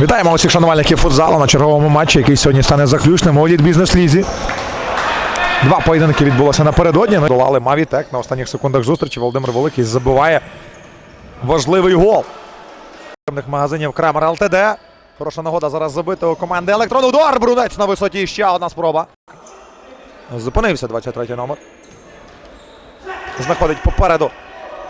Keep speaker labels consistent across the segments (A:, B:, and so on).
A: Вітаємо усіх шанувальників футзалу на черговому матчі, який сьогодні стане заключним у еліт бізнес-лізі. Два поєдинки відбулося напередодні. Долали Мавітек на останніх секундах зустрічі. Володимир Великий забиває важливий гол. магазинів Крамер ЛТД. Хороша нагода зараз забити у команди Електрон. Удар Брунець на висоті. Ще одна спроба. Зупинився 23 номер. Знаходить попереду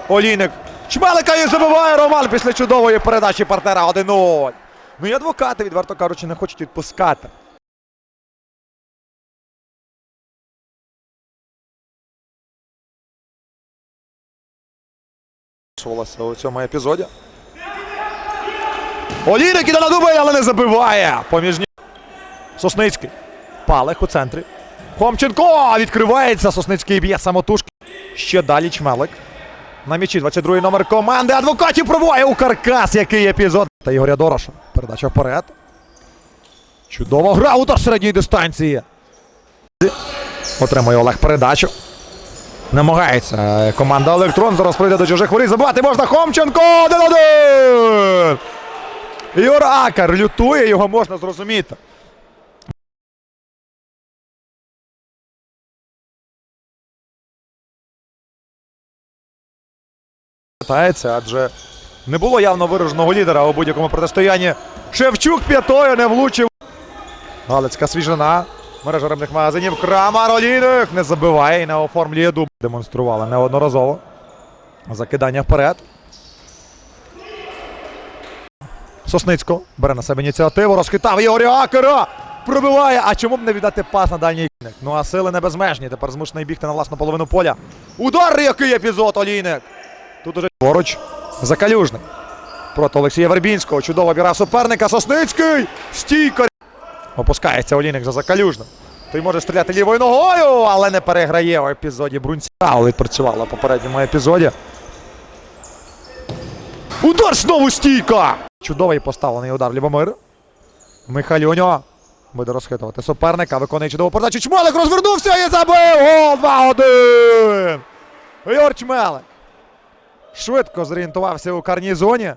A: Олійник. Чмелика і забиває Роман після чудової передачі партнера 1-0. Ну і адвокати, відверто кажучи, не хочуть відпускати. У цьому епізоді. Олійник іде на дубль, але не забиває. Поміж Сосницький. Палех у центрі. Хомченко відкривається. Сосницький б'є самотужки. Ще далі Чмелик. На м'ячі 22-й номер команди. Адвокатів пробуває у каркас. Який епізод. Та Ігоря Дороша. Передача вперед. Чудова гра удар середньої дистанції. Отримує Олег передачу. Намагається е, команда Електрон. Зараз прийде до чужих воріт. Забивати можна Хомченко. 1-1! Ігор Акар лютує, його можна зрозуміти. Питається, адже не було явно вираженого лідера у будь-якому протистоянні. Шевчук п'ятою не влучив. Галицька свіжина. Мережа рибних магазинів. Крамар Олійник не забиває і не оформлює дуб. Демонстрували неодноразово. Закидання вперед. Сосницько бере на себе ініціативу. Розхитав Ігоря Акера. Пробиває. А чому б не віддати пас на дальній кінець? Ну а сили не безмежні. Тепер змушений бігти на власну половину поля. Удар, який епізод, Олійник. Тут уже поруч Закалюжний. Проти Олексія Вербінського. Чудово обіграв суперника. Сосницький. Стійко. Опускається Олійник за Закалюжним. Той може стріляти лівою ногою, але не переграє у епізоді Брунця. Відпрацювала в попередньому епізоді. Удар знову стійка! Чудовий поставлений удар Любомир. Михайлюньо. Буде розхитувати суперника. Виконує чудову передачу. Чмелик розвернувся і забив! Гол 2-1! Ігор Чмелик. Швидко зорієнтувався у карній зоні.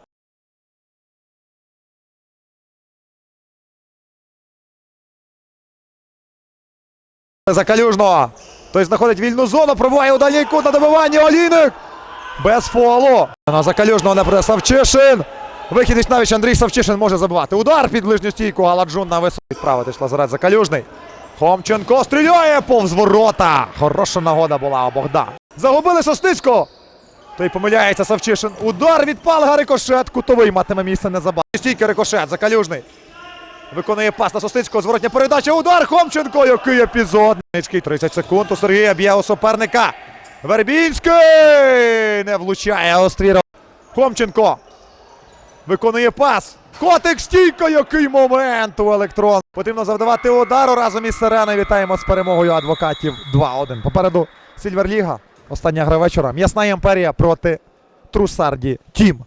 A: Закалюжного. Той знаходить вільну зону, пробуває у дальній кут на добивання Олійник. Без фолу. На Закалюжного не буде Савчишин. Вихідність навіть Андрій Савчишин може забивати. Удар під ближню стійку. Галаджун на висоті. Відправити Лазарет Закалюжний. Хомченко стріляє повз ворота. Хороша нагода була у Богдан. Загубили Сосницького. Той помиляється Савчишин. Удар від Палга рикошет. Кутовий матиме місце незабаром. Стійки рикошет. Закалюжний. Виконує пас на Сосницького. Зворотня передача. Удар Хомченко. Який епізод. 30 секунд. У Сергія б'є у суперника. Вербінський не влучає остріра. Хомченко. Виконує пас. Котик стійко, який момент у електрон. Потрібно завдавати удару разом із Сиреною. Вітаємо з перемогою адвокатів 2-1. Попереду Сільверліга. Остання гра вечора. М'ясна імперія проти Трусарді Тім.